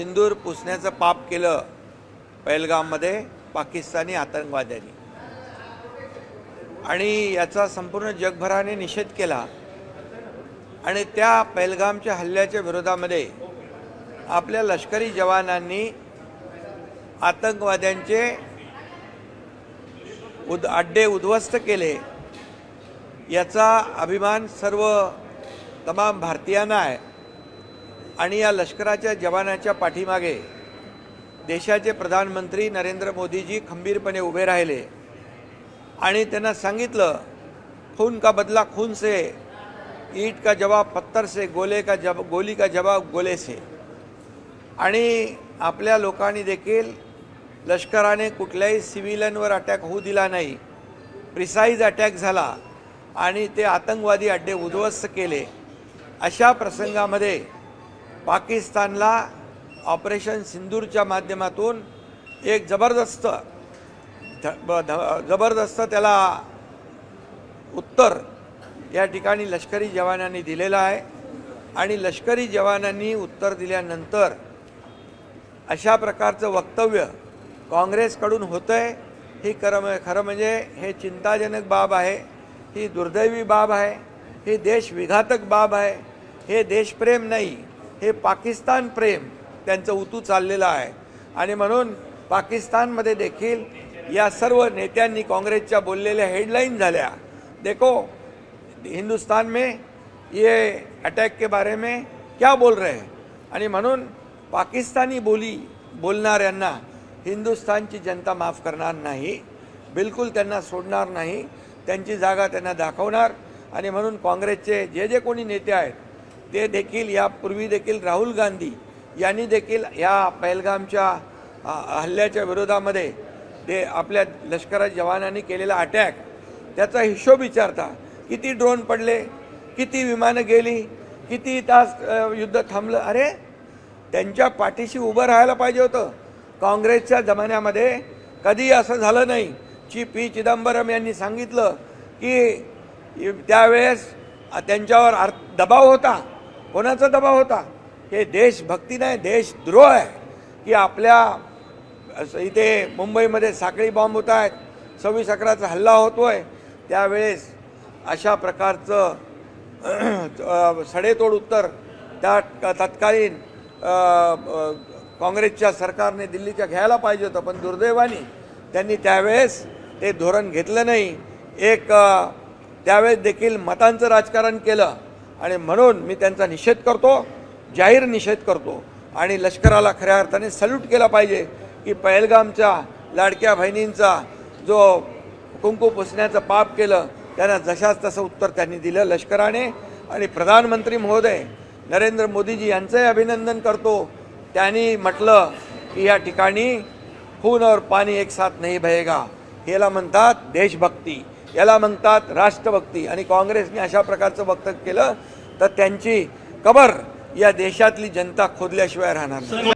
सिंदूर पुसण्याचं पाप केलं पहलगाममध्ये पाकिस्तानी आतंकवाद्यांनी. आणि याचा संपूर्ण जगभराने निषेध केला. आणि त्या पहलगामच्या हल्ल्याच्या विरोधामध्ये आपल्या लष्करी जवानांनी आतंकवाद्यांचे उद अड्डे उद्ध्वस्त केले. याचा अभिमान सर्व तमाम भारतीयांना आहे. आणि या लष्कराच्या जवानाच्या पाठीमागे देशाचे प्रधानमंत्री नरेंद्र मोदीजी खंबीरपणे उभे राहिले. आणि त्यांना सांगितलं खून का बदला खून से ईट का जवाब पत्थर से गोले का जब गोली का जवाब गोले से. आणि आपल्या लोकांनी देखील लष्कराने कुठल्याही सिव्हिलनवर अटॅक होऊ दिला नाही. प्रिसाईज अटॅक झाला आणि ते आतंकवादी अड्डे उद्ध्वस्त केले. अशा प्रसंगामध्ये पाकिस्तानला ऑपरेशन सिंदूरच्या माध्यमातून एक जबरदस्त ध- ब- ध- जबरदस्त त्याला उत्तर या ठिकाणी लष्करी जवानांनी दिलेलं आहे. आणि लष्करी जवानांनी उत्तर दिल्यानंतर अशा प्रकारचं वक्तव्य काँग्रेसकडून होतं आहे ही खरं खरं म्हणजे हे चिंताजनक बाब आहे. ही दुर्दैवी बाब आहे. ही देशविघातक बाब आहे. हे देशप्रेम नाही. हे पाकिस्तान प्रेम त्यांचं उतू चाललेलं आहे. आणि म्हणून पाकिस्तानमध्ये देखील या सर्व नेत्यांनी काँग्रेसच्या बोललेल्या हेडलाईन झाल्या. देखो हिंदुस्तान में ये अटॅक के बारे में क्या बोल रहे हैं? आणि म्हणून पाकिस्तानी बोली बोलणाऱ्यांना हिंदुस्थानची जनता माफ करणार नाही बिलकुल त्यांना सोडणार नाही त्यांची जागा त्यांना दाखवणार. आणि म्हणून काँग्रेसचे जे जे कोणी नेते आहेत ते देखील यापूर्वी देखील राहुल गांधी यांनी देखील या पहलगामच्या हल्ल्याच्या विरोधामध्ये ते आपल्या लष्करा जवानांनी केलेला अटॅक. त्याचा हिशोब विचारता किती ड्रोन पडले किती विमानं गेली किती तास युद्ध थांबलं? अरे त्यांच्या पाठीशी उभं राहायला पाहिजे होतं. काँग्रेसच्या जमान्यामध्ये कधी असं झालं नाही. ची पी चिदंबरम यांनी सांगितलं की त्यावेळेस त्यांच्यावर अर् दबाव होता. कोणाचा दबाव होता? हे देशभक्ती नाही देशद्रोह आहे की आपल्या असं इथे मुंबईमध्ये साखळी बॉम्ब होत आहेत सव्वीस अकराचा हल्ला होतो आहे त्यावेळेस अशा प्रकारचं सडेतोड उत्तर त्या तत्कालीन काँग्रेसच्या सरकारने दिल्लीच्या घ्यायला पाहिजे होतं पण दुर्दैवाने त्यांनी त्यावेळेस ते धोरण घेतलं नाही. एक त्यावेळेस देखील मतांचं राजकारण केलं. आणि म्हणून मी त्यांचा निषेध करतो जाहीर निषेध करतो. आणि लष्कराला खऱ्या अर्थाने सल्यूट केला पाहिजे की पहलगामच्या लाडक्या बहिणींचा जो कुंकू पुसण्याचं पाप केलं त्यांना जशाच तसं उत्तर त्यांनी दिलं लष्कराने. आणि प्रधानमंत्री महोदय नरेंद्र मोदीजी यांचंही अभिनंदन करतो. त्यांनी म्हटलं की या ठिकाणी खून और पाणी एक साथ नाही बहेगा. याला म्हणतात देशभक्ती. याला म्हणतात राष्ट्रभक्ती. आणि काँग्रेसने अशा प्रकारचं वक्तव्य केलं तर त्यांची कबर या देशातली जनता खोदल्याशिवाय राहणार नाही.